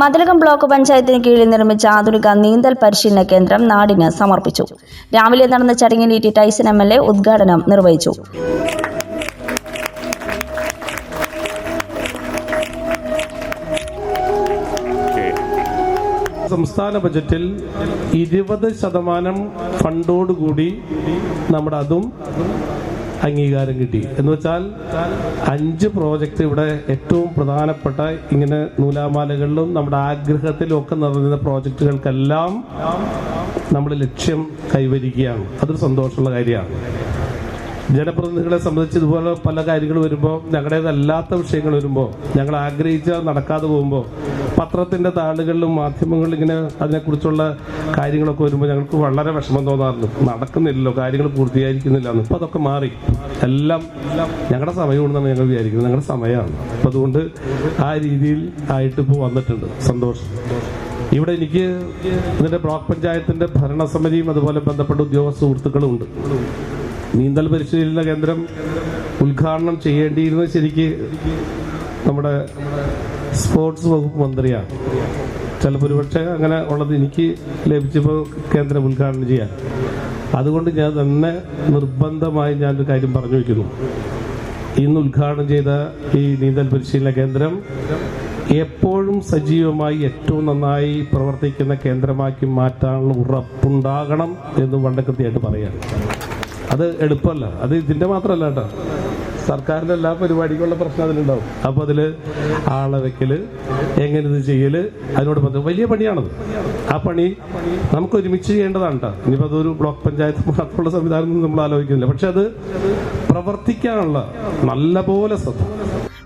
Mathilakam block പഞ്ചായത്തിന് കീഴിൽ നിർമ്മിച്ച ആധുനിക നീന്തൽ പരിശീലന കേന്ദ്രം നാടിന് സമർപ്പിച്ചു. രാവിലെ നടന്ന ചടങ്ങിൽ E T Tyson M L A ഉദ്ഘാടനം നിർവഹിച്ചു. സംസ്ഥാന ബജറ്റിൽ ഇരുപത് ശതമാനം ഫണ്ടോടുകൂടി നമ്മുടെ അതും അംഗീകാരം കിട്ടി. എന്ന് വെച്ചാൽ അഞ്ച് പ്രോജക്റ്റ് ഇവിടെ ഏറ്റവും പ്രധാനപ്പെട്ട ഇങ്ങനെ നൂലാമാലകളിലും നമ്മുടെ ആഗ്രഹത്തിലും ഒക്കെ നിറഞ്ഞ പ്രോജക്റ്റുകൾക്കെല്ലാം നമ്മൾ ലക്ഷ്യം കൈവരിക്കുകയാണ്. അതൊരു സന്തോഷമുള്ള കാര്യമാണ്. ജനപ്രതിനിധികളെ സംബന്ധിച്ച് ഇതുപോലെ പല കാര്യങ്ങൾ വരുമ്പോൾ ഞങ്ങളുടേതല്ലാത്ത വിഷയങ്ങൾ വരുമ്പോൾ ഞങ്ങൾ ആഗ്രഹിച്ച നടക്കാതെ പോകുമ്പോൾ പത്രത്തിന്റെ താളുകളിലും മാധ്യമങ്ങളിൽ ഇങ്ങനെ അതിനെക്കുറിച്ചുള്ള കാര്യങ്ങളൊക്കെ വരുമ്പോൾ ഞങ്ങൾക്ക് വളരെ വിഷമം തോന്നാറുണ്ട്. നടക്കുന്നില്ലല്ലോ കാര്യങ്ങൾ പൂർത്തിയായിരിക്കുന്നില്ല എന്ന് അതൊക്കെ മാറി. എല്ലാം ഞങ്ങളുടെ സമയമുണ്ടെന്നാണ് ഞങ്ങൾ വിചാരിക്കുന്നത്. ഞങ്ങളുടെ സമയമാണ് അപ്പം അതുകൊണ്ട് ആ രീതിയിൽ ആയിട്ട് ഇപ്പോൾ വന്നിട്ടുണ്ട്. സന്തോഷം. ഇവിടെ എനിക്ക് ഇതിന്റെ ബ്ലോക്ക് പഞ്ചായത്തിന്റെ ഭരണസമിതിയും അതുപോലെ ബന്ധപ്പെട്ട ഉദ്യോഗസ്ഥ സുഹൃത്തുക്കളും ഉണ്ട് നീന്തൽ പരിശീലന കേന്ദ്രം ഉദ്ഘാടനം ചെയ്യേണ്ടിയിരുന്നത് ശരിക്ക് നമ്മുടെ സ്പോർട്സ് വകുപ്പ് മന്ത്രിയാണ്. ചിലപ്പോൾ ഒരുപക്ഷെ അങ്ങനെ ഉള്ളത് എനിക്ക് ലഭിച്ചപ്പോൾ കേന്ദ്രം ഉദ്ഘാടനം ചെയ്യാൻ. അതുകൊണ്ട് ഞാൻ തന്നെ നിർബന്ധമായി ഞാനൊരു കാര്യം പറഞ്ഞു വയ്ക്കുന്നു. ഇന്ന് ഉദ്ഘാടനം ചെയ്ത ഈ നീന്തൽ പരിശീലന കേന്ദ്രം എപ്പോഴും സജീവമായി ഏറ്റവും നന്നായി പ്രവർത്തിക്കുന്ന കേന്ദ്രമാക്കി മാറ്റാനുള്ള ഉറപ്പുണ്ടാകണം എന്ന് വളരെ പറയാം അത് എളുപ്പമല്ല. അത് ഇതിന്റെ മാത്രമല്ല കേട്ടോ. സർക്കാരിന്റെ എല്ലാ പരിപാടിക്കുള്ള പ്രശ്നം അതിലുണ്ടാവും. അപ്പോൾ അതിൽ ആളെ വെക്കൽ എങ്ങനെ ഇത് ചെയ്യൽ അതിനോട് ബന്ധം. വലിയ പണിയാണത്. ആ പണി നമുക്ക് ഒരുമിച്ച് ചെയ്യേണ്ടതാണ് കേട്ടോ ഇനിയിപ്പോൾ അതൊരു ബ്ലോക്ക് പഞ്ചായത്ത് മാത്രമുള്ള സംവിധാനം നമ്മൾ ആലോചിക്കുന്നില്ല. പക്ഷെ അത് പ്രവർത്തിക്കാനുള്ള നല്ലപോലെ ശ്രദ്ധ.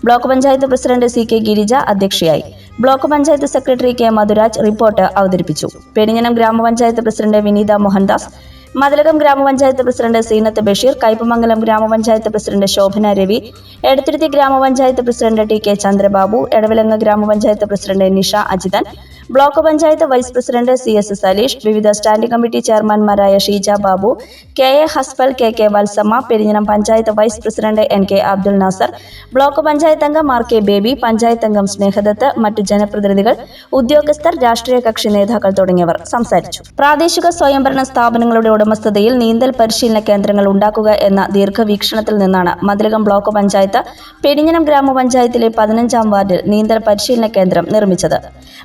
Block panchayat president C K Girija അധ്യക്ഷയായി. Block panchayat secretary K Madhuraj report അവതരിപ്പിച്ചു. പെരിഞ്ഞനം ഗ്രാമപഞ്ചായത്ത് പ്രസിഡന്റ് വിനീത മോഹൻദാസ് മതിലകം ഗ്രാമപഞ്ചായത്ത് പ്രസിഡന്റ് സീനത്ത് ബഷീർ കയ്പമംഗലം ഗ്രാമപഞ്ചായത്ത് പ്രസിഡന്റ് ശോഭന രവി എടത്തിരുത്തി ഗ്രാമപഞ്ചായത്ത് president T K Chandrababu Edavilangu ഗ്രാമപഞ്ചായത്ത് president Nisha Ajithan block panchayat vice president C S Saleesh വിവിധ standing committee ചെയർമാൻമാരായ Sheeja Babu K A Hasbal K K Valsamma Perinjanam panchayat vice president N K Abdul Nasar block panchayat അംഗം R K baby panchayat അംഗം സ്നേഹദത്ത് മറ്റു ജനപ്രതിനിധികൾ ഉദ്യോഗസ്ഥർ രാഷ്ട്രീയ കക്ഷി നേതാക്കൾ തുടങ്ങിയവർ സംസാരിച്ചു. പ്രാദേശിക സ്വയംഭരണ സ്ഥാപനങ്ങളുടെ ഉടമസ്ഥതയിൽ നീന്തൽ പരിശീലന കേന്ദ്രങ്ങൾ ഉണ്ടാക്കുക എന്ന ദീർഘവീക്ഷണത്തിൽ നിന്നാണ് മതിലകം ബ്ലോക്ക് പഞ്ചായത്ത് പെരിഞ്ഞനം ഗ്രാമപഞ്ചായത്തിലെ പതിനഞ്ചാം വാർഡിൽ നീന്തൽ പരിശീലന കേന്ദ്രം നിർമ്മിച്ചത്.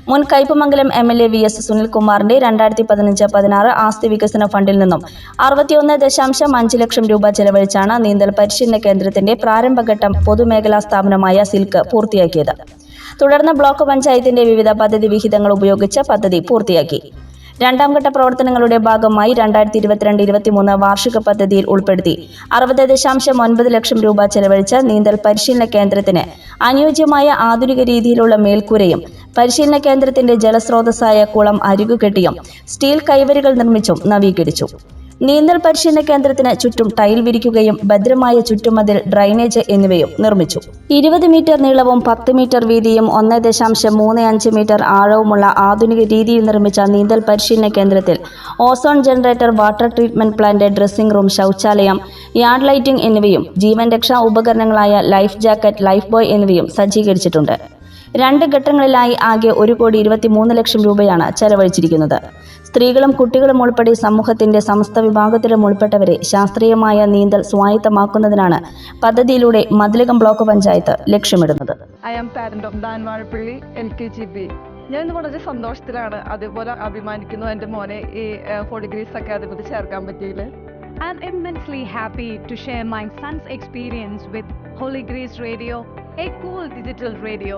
മുൻ Kaipamangalam M L A V S സുനിൽകുമാറിന്റെ രണ്ടായിരത്തി പതിനഞ്ച് പതിനാറ് ആസ്തി വികസന ഫണ്ടിൽ നിന്നും അറുപത്തിയൊന്ന് ദശാംശം അഞ്ച് ലക്ഷം രൂപ ചെലവഴിച്ചാണ് നീന്തൽ പരിശീലന കേന്ദ്രത്തിന്റെ പ്രാരംഭഘട്ടം പൊതുമേഖലാ സ്ഥാപനമായ സിൽക്ക് പൂർത്തിയാക്കിയത്. തുടർന്ന് ബ്ലോക്ക് പഞ്ചായത്തിന്റെ വിവിധ പദ്ധതി വിഹിതങ്ങൾ ഉപയോഗിച്ച് പദ്ധതി പൂർത്തിയാക്കി. രണ്ടാം ഘട്ട പ്രവർത്തനങ്ങളുടെ ഭാഗമായി രണ്ടായിരത്തി ഇരുപത്തിരണ്ട് ഇരുപത്തിമൂന്ന് വാർഷിക പദ്ധതിയിൽ ഉൾപ്പെടുത്തി അറുപത് ദശാംശം ഒൻപത് ലക്ഷം രൂപ ചെലവഴിച്ച നീന്തൽ പരിശീലന കേന്ദ്രത്തിന് അനുയോജ്യമായ ആധുനിക രീതിയിലുള്ള മേൽക്കൂരയും പരിശീലന കേന്ദ്രത്തിന്റെ ജലസ്രോതസ്സായ കുളം അരികുകെട്ടിയും സ്റ്റീൽ കൈവരികൾ നിർമ്മിച്ചും നവീകരിച്ചു. നീന്തൽ പരിശീലന കേന്ദ്രത്തിന് ചുറ്റും ടൈൽ വിരിക്കുകയും ഭദ്രമായ ചുറ്റുമതിൽ ഡ്രൈനേജ് എന്നിവയും നിർമ്മിച്ചു. ഇരുപത് മീറ്റർ നീളവും പത്ത് മീറ്റർ വീതിയും ഒന്ന് ദശാംശം മൂന്ന് അഞ്ച് മീറ്റർ ആഴവുമുള്ള ആധുനിക രീതിയിൽ നിർമ്മിച്ച നീന്തൽ പരിശീലന കേന്ദ്രത്തിൽ ozone generator water treatment plant dressing room ശൗചാലയം യാർഡ് ലൈറ്റിംഗ് എന്നിവയും ജീവൻ രക്ഷാ ഉപകരണങ്ങളായ ലൈഫ് ജാക്കറ്റ് ലൈഫ് ബോയ് എന്നിവയും സജ്ജീകരിച്ചിട്ടുണ്ട്. രണ്ട് ഘട്ടങ്ങളിലായി ആകെ ഒരു കോടി ഇരുപത്തിമൂന്ന് ലക്ഷം രൂപയാണ് ചെലവഴിച്ചിരിക്കുന്നത്. സ്ത്രീകളും കുട്ടികളും ഉൾപ്പെടെ സമൂഹത്തിന്റെ സമസ്ത വിഭാഗത്തിലും ഉൾപ്പെട്ടവരെ ശാസ്ത്രീയമായ നീന്തൽ സ്വായത്തമാക്കുന്നതിനാണ് പദ്ധതിയിലൂടെ മതിലകം ബ്ലോക്ക് പഞ്ചായത്ത് ലക്ഷ്യമിടുന്നത്. I am parent of Dan Vazhappally L K G B. ഞാൻ ഇന്ന് വളരെ സന്തോഷത്തിലാണ് അതുപോലെ അഭിമാനിക്കുന്നു എന്റെ മോനെ ഈ ഫോർ ഡിഗ്രീസ് അക്കാദമിയിൽ ചേർക്കാൻ പറ്റിയില്ല I'm immensely happy to share my son's experience with Holy Grace radio a cool digital radio.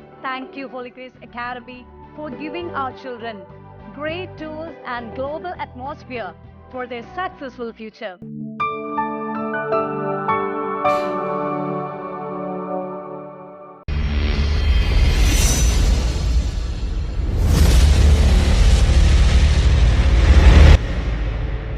Thank you, Holy Grace Academy, for giving our children great tools and global atmosphere for their successful future.